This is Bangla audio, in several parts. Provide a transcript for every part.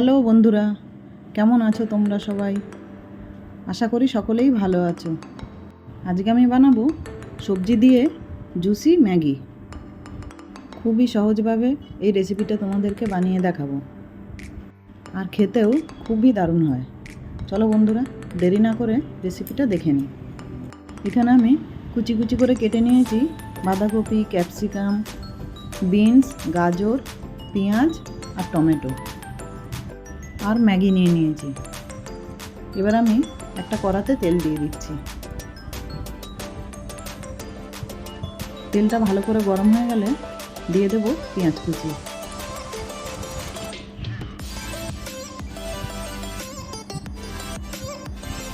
হ্যালো বন্ধুরা, কেমন আছো তোমরা সবাই? আশা করি সকলেই ভালো আছো। আজকে আমি বানাবো সবজি দিয়ে জুসি ম্যাগি। খুবই সহজভাবে এই রেসিপিটা তোমাদেরকে বানিয়ে দেখাবো। আর খেতেও খুবই দারুণ হয়। চলো বন্ধুরা, দেরি না করে রেসিপিটা দেখে নিই। এখানে আমি কুচি কুচি করে কেটে নিয়েছি বাঁধাকপি, ক্যাপসিকাম, বিনস, গাজর, পেঁয়াজ আর টমেটো। আর ম্যাগি নিয়ে নিয়েছি। এবার আমি একটা কড়াতে তেল দিয়ে দিচ্ছি। তেলটা ভালো করে গরম হয়ে গেলে দিয়ে দেবো পেঁয়াজ কুচি।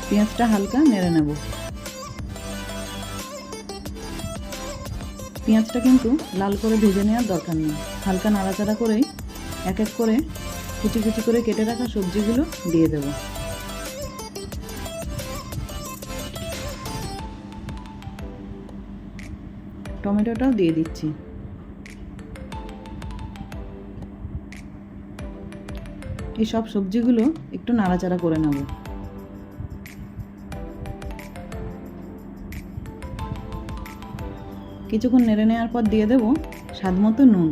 পেঁয়াজটা হালকা নেড়ে নেব। পেঁয়াজটা কিন্তু লাল করে ভেজে নেওয়ার দরকার নেই। হালকা নাড়াচাড়া করেই এক এক করে কুচি কুচি করে কেটে রাখা সবজিগুলো দিয়ে দেব। টমেটোটাও দিয়ে দিচ্ছি। এই সব সবজিগুলো একটু নাড়াচাড়া করে নেব। কিছুক্ষণ নেড়ে নেওয়ার পর দিয়ে দেব স্বাদ মতো নুন।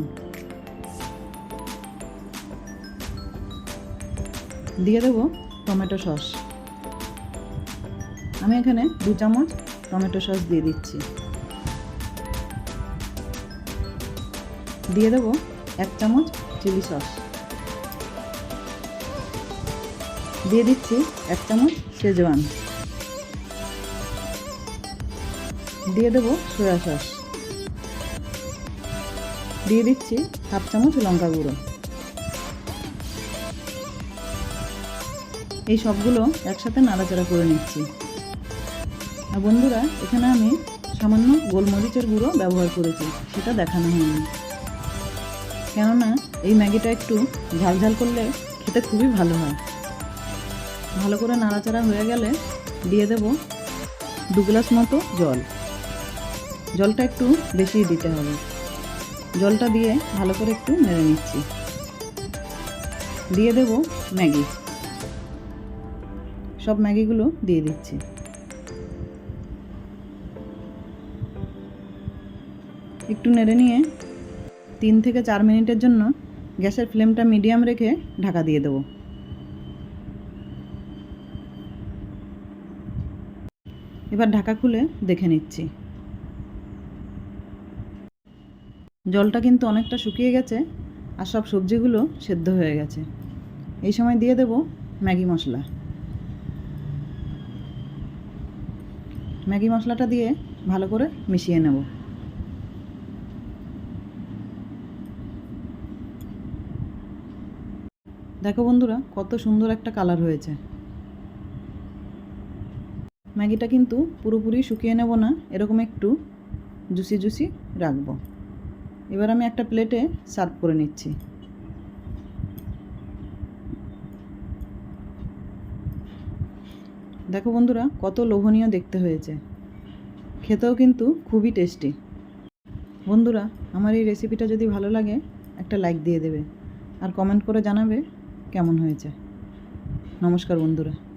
দিয়ে দেব টমেটো সস। আমি এখানে দু চামচ টমেটো সস দিয়ে দিচ্ছি। দিয়ে দেব এক চামচ চিলি সস। দিয়ে দিচ্ছি এক চামচ শেজওয়ান। দিয়ে দেব সয়া সস। দিয়ে দিচ্ছি হাফ চামচ লঙ্কা গুঁড়ো। এই সবগুলো একসাথে নাড়াচাড়া করে নিচ্ছি। আর বন্ধুরা, এখানে আমি সামান্য গোলমরিচের গুঁড়ো ব্যবহার করেছি, সেটা দেখানো হয়নি। কেননা এই ম্যাগিটা একটু ঝালঝাল করলে খেতে খুবই ভালো হয়। ভালো করে নাড়াচাড়া হয়ে গেলে দিয়ে দেব দু গ্লাস মতো জল। জলটা একটু বেশি দিতে হবে। জলটা দিয়ে ভালো করে একটু নেড়ে নিচ্ছি। দিয়ে দেব ম্যাগি। সব ম্যাগিগুলো দিয়ে দিচ্ছি। একটু নেড়ে নিয়ে তিন থেকে চার মিনিটের জন্য গ্যাসের ফ্লেমটা মিডিয়াম রেখে ঢাকা দিয়ে দেবো। এবার ঢাকা খুলে দেখে নিচ্ছি। জলটা কিন্তু অনেকটা শুকিয়ে গেছে আর সব সবজিগুলো সেদ্ধ হয়ে গেছে। এই সময় দিয়ে দেব ম্যাগি মশলা। ম্যাগি মশলাটা দিয়ে ভালো করে মিশিয়ে নেব। দেখো বন্ধুরা, কত সুন্দর একটা কালার হয়েছে। ম্যাগিটা কিন্তু পুরোপুরি শুকিয়ে নেব না, এরকম একটু জুসি জুসি রাখব। এবার আমি একটা প্লেটে সার্ভ করে নিচ্ছি। দেখো বন্ধুরা, কত লোভনীয় দেখতে হয়েছে। খেতেও কিন্তু খুবই টেস্টি বন্ধুরা, আমার এই রেসিপিটা যদি ভালো লাগে, একটা লাইক দিয়ে দেবে। আর কমেন্ট করে জানাবে কেমন হয়েছে। নমস্কার বন্ধুরা।